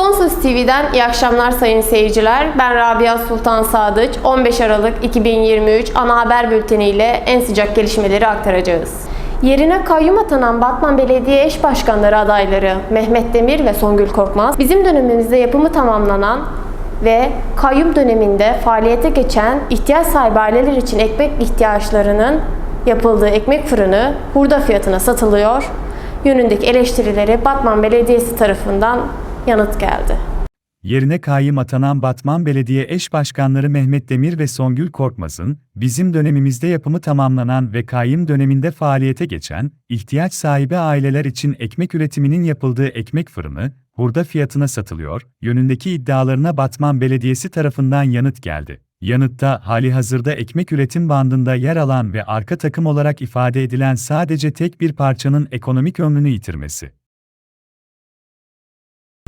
Son TV'den iyi akşamlar sayın seyirciler. Ben Rabia Sultan Sadıç. 15 Aralık 2023 ana haber bülteni ile en sıcak gelişmeleri aktaracağız. Yerine kayyum atanan Batman Belediye Eş Başkanları adayları Mehmet Demir ve Songül Korkmaz, bizim dönemimizde yapımı tamamlanan ve kayyum döneminde faaliyete geçen ihtiyaç sahibi aileler için ekmek ihtiyaçlarının yapıldığı ekmek fırını hurda fiyatına satılıyor yönündeki eleştirileri Batman Belediyesi tarafından yanıt geldi. Yerine kayyım atanan Batman Belediye Eş Başkanları Mehmet Demir ve Songül Korkmaz'ın, bizim dönemimizde yapımı tamamlanan ve kayyım döneminde faaliyete geçen, ihtiyaç sahibi aileler için ekmek üretiminin yapıldığı ekmek fırını, hurda fiyatına satılıyor, yönündeki iddialarına Batman Belediyesi tarafından yanıt geldi. Yanıtta, hali hazırda ekmek üretim bandında yer alan ve arka takım olarak ifade edilen sadece tek bir parçanın ekonomik ömrünü yitirmesi.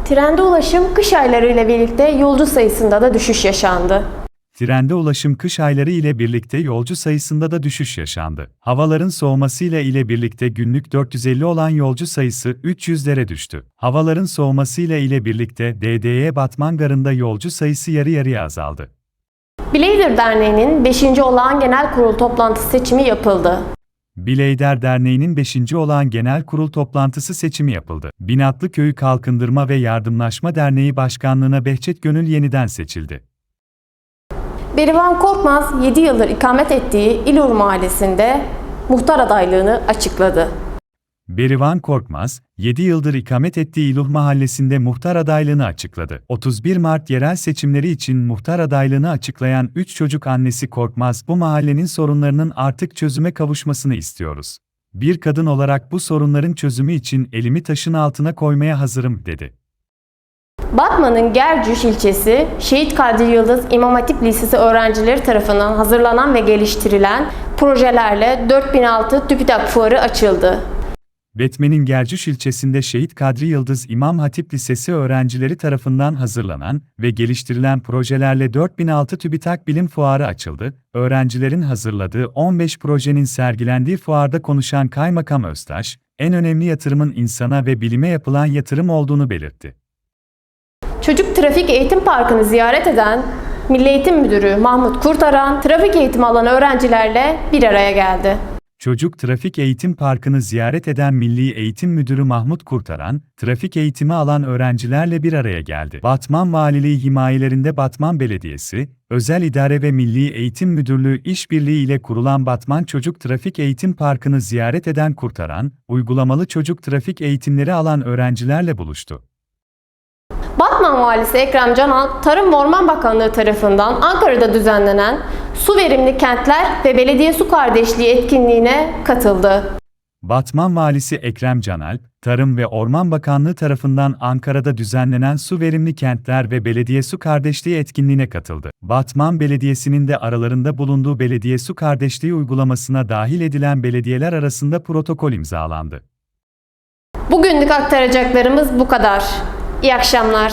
Trende ulaşım kış ayları ile birlikte yolcu sayısında da düşüş yaşandı. Trende ulaşım kış ayları ile birlikte yolcu sayısında da düşüş yaşandı. Havaların soğumasıyla ile birlikte günlük 450 olan yolcu sayısı 300'lere düştü. Havaların soğumasıyla ile birlikte DDE Batman Garı'nda yolcu sayısı yarı yarıya azaldı. Blazer Derneği'nin 5. olağan genel kurul toplantısı seçimi yapıldı. Bileyder Derneği'nin 5. olan genel kurul toplantısı seçimi yapıldı. Binatlı Köyü Kalkındırma ve Yardımlaşma Derneği Başkanlığına Behçet Gönül yeniden seçildi. Berivan Korkmaz 7 yıldır ikamet ettiği İlur Mahallesi'nde muhtar adaylığını açıkladı. Berivan Korkmaz, 7 yıldır ikamet ettiği İluh Mahallesi'nde muhtar adaylığını açıkladı. 31 Mart yerel seçimleri için muhtar adaylığını açıklayan 3 çocuk annesi Korkmaz, bu mahallenin sorunlarının artık çözüme kavuşmasını istiyoruz. Bir kadın olarak bu sorunların çözümü için elimi taşın altına koymaya hazırım, dedi. Batman'ın Gercüş ilçesi Şehit Kadri Yıldız İmam Hatip Lisesi öğrencileri tarafından hazırlanan ve geliştirilen projelerle 4006 TÜBİTAK Fuarı açıldı. Betmen'in Gercüş ilçesinde Şehit Kadri Yıldız İmam Hatip Lisesi öğrencileri tarafından hazırlanan ve geliştirilen projelerle 4006 TÜBİTAK Bilim Fuarı açıldı. Öğrencilerin hazırladığı 15 projenin sergilendiği fuarda konuşan Kaymakam Öztaş, en önemli yatırımın insana ve bilime yapılan yatırım olduğunu belirtti. Çocuk Trafik Eğitim Parkı'nı ziyaret eden Milli Eğitim Müdürü Mahmut Kurtaran, trafik eğitimi alan öğrencilerle bir araya geldi. Çocuk Trafik Eğitim Parkı'nı ziyaret eden Milli Eğitim Müdürü Mahmut Kurtaran, trafik eğitimi alan öğrencilerle bir araya geldi. Batman Valiliği himayelerinde Batman Belediyesi, Özel İdare ve Milli Eğitim Müdürlüğü işbirliği ile kurulan Batman Çocuk Trafik Eğitim Parkı'nı ziyaret eden Kurtaran, uygulamalı çocuk trafik eğitimleri alan öğrencilerle buluştu. Batman Valisi Ekrem Canal, Tarım ve Orman Bakanlığı tarafından Ankara'da düzenlenen Su Verimli Kentler ve Belediye Su Kardeşliği etkinliğine katıldı. Batman Valisi Ekrem Canalp, Tarım ve Orman Bakanlığı tarafından Ankara'da düzenlenen Su Verimli Kentler ve Belediye Su Kardeşliği etkinliğine katıldı. Batman Belediyesi'nin de aralarında bulunduğu Belediye Su Kardeşliği uygulamasına dahil edilen belediyeler arasında protokol imzalandı. Bugünlük aktaracaklarımız bu kadar. İyi akşamlar.